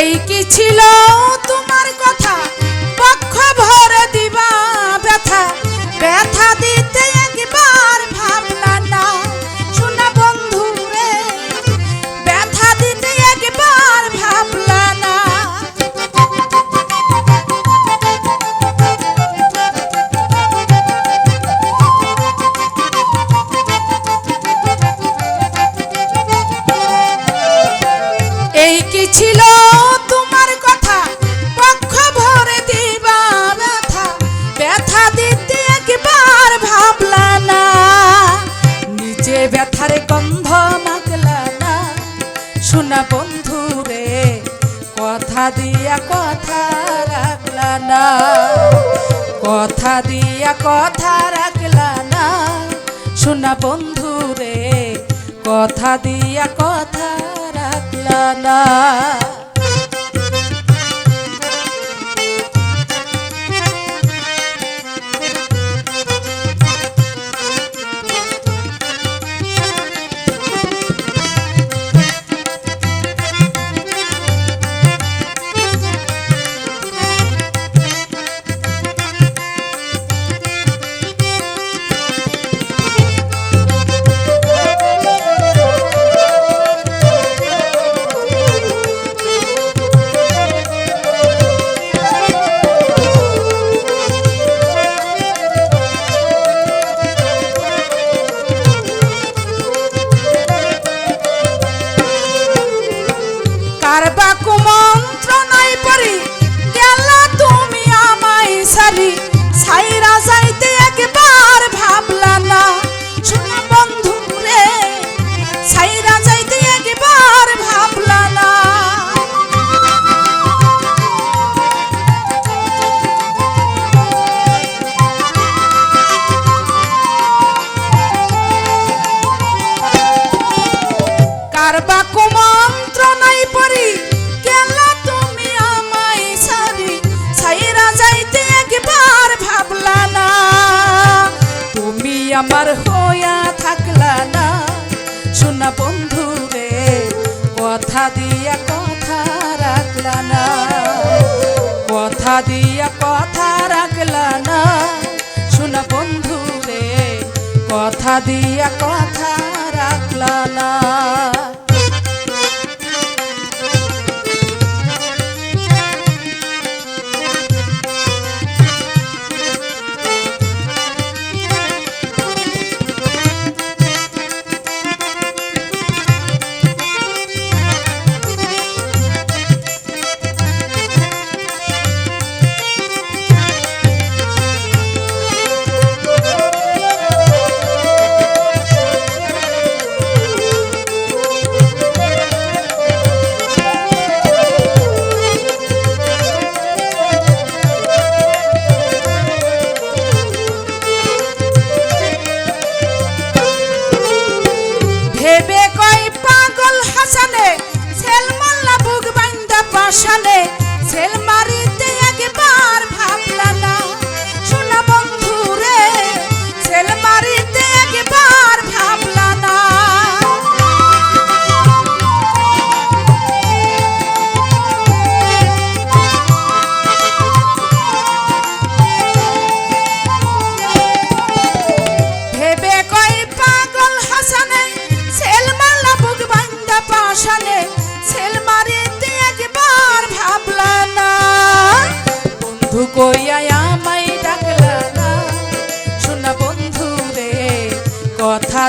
এই কি ছিল তোমার ব্যথা দিতে একবার ভাবলা না। নিজে ব্যথার গন্ধ মাগলা না। শোনা বন্ধু রে, কথা দিয়া কথা রাখলা না। কথা দিয়া কথা রাখলা না। শোনা বন্ধু রে, কথা দিয়া কথা রাখলা না। বাড়ি আমার হইয়া থাকলা না। শোনা বন্ধু রে, কথা দিয়া কথা রাখলা না। কথা দিয়া কথা রাখলা না। শোনা বন্ধু রে, কথা দিয়া কথা রাখলা না। সেলমাল্লা বুক বান্দা পাশালে সেল মারিতে একবার ভাবলা না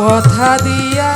কথা দিয়া